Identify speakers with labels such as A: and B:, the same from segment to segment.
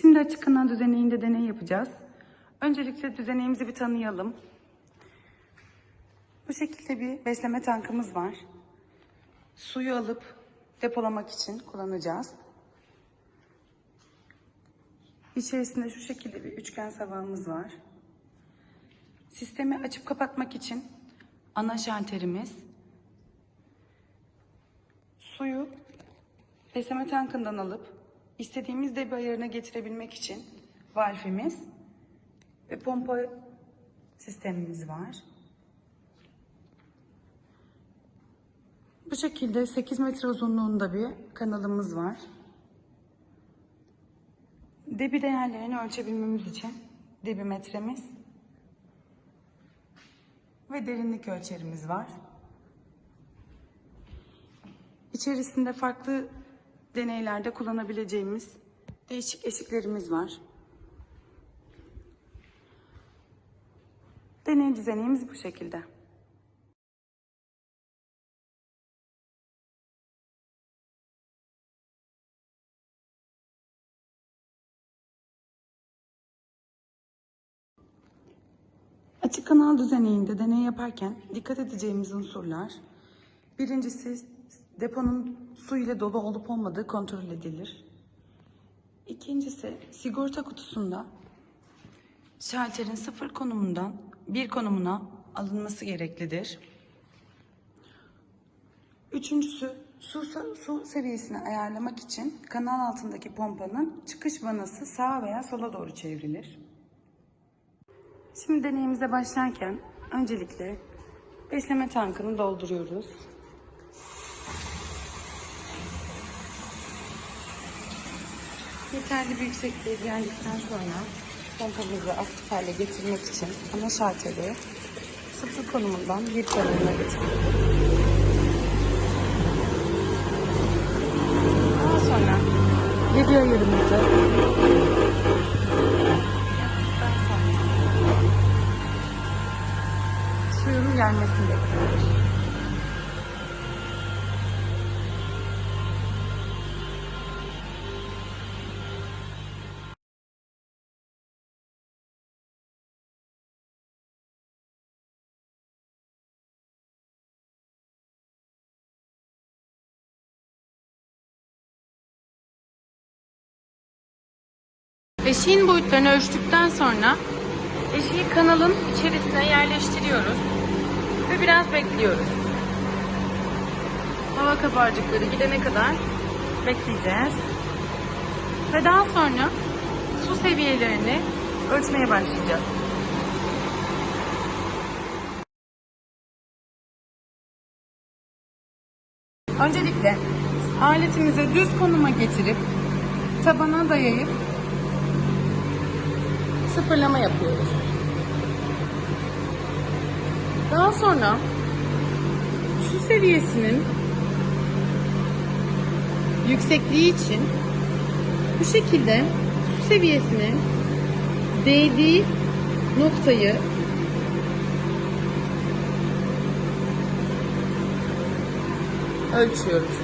A: Şimdi açık kanal düzeneğinde deney yapacağız. Öncelikle düzeneğimizi bir tanıyalım. Bu şekilde bir besleme tankımız var. Suyu alıp depolamak için kullanacağız. İçerisinde şu şekilde bir üçgen savağımız var. Sistemi açıp kapatmak için ana şalterimiz. Suyu besleme tankından alıp istediğimiz debi ayarına getirebilmek için valfimiz ve pompa sistemimiz var. Bu şekilde 8 metre uzunluğunda bir kanalımız var. Debi değerlerini ölçebilmemiz için debimetremiz ve derinlik ölçerimiz var. İçerisinde farklı deneylerde kullanabileceğimiz değişik eşiklerimiz var. Deney düzenimiz bu şekilde. Açık kanal düzeneğinde deney yaparken dikkat edeceğimiz unsurlar birincisi deponun su ile dolu olup olmadığı kontrol edilir. İkincisi sigorta kutusunda şalterin sıfır konumundan bir konumuna alınması gereklidir. Üçüncüsü su, su seviyesini ayarlamak için kanal altındaki pompanın çıkış vanası sağa veya sola doğru çevrilir. Şimdi deneyimize başlarken öncelikle besleme tankını dolduruyoruz. Yeterli bir yüksekliğe geldikten sonra pompamızı aktif getirmek için ana şalteri sıfır konumundan bir konumuna getiriyoruz. Daha sonra yaptıktan sonra suyun gelmesini bekliyoruz. Eşiğin boyutlarını ölçtükten sonra eşiği kanalın içerisine yerleştiriyoruz ve biraz bekliyoruz. Hava kabarcıkları gidene kadar bekleyeceğiz. Ve daha sonra su seviyelerini ölçmeye başlayacağız. Öncelikle aletimizi düz konuma getirip tabana dayayıp sıfırlama yapıyoruz. Daha sonra su seviyesinin yüksekliği için bu şekilde su seviyesinin değdiği noktayı ölçüyoruz.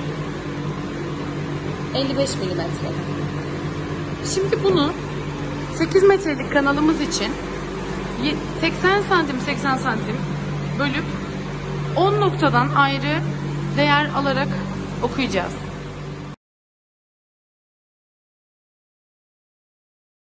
A: 55 milimetre. Şimdi bunu 8 metrelik kanalımız için 80 santim 80 santim bölüp 10 noktadan ayrı değer alarak okuyacağız.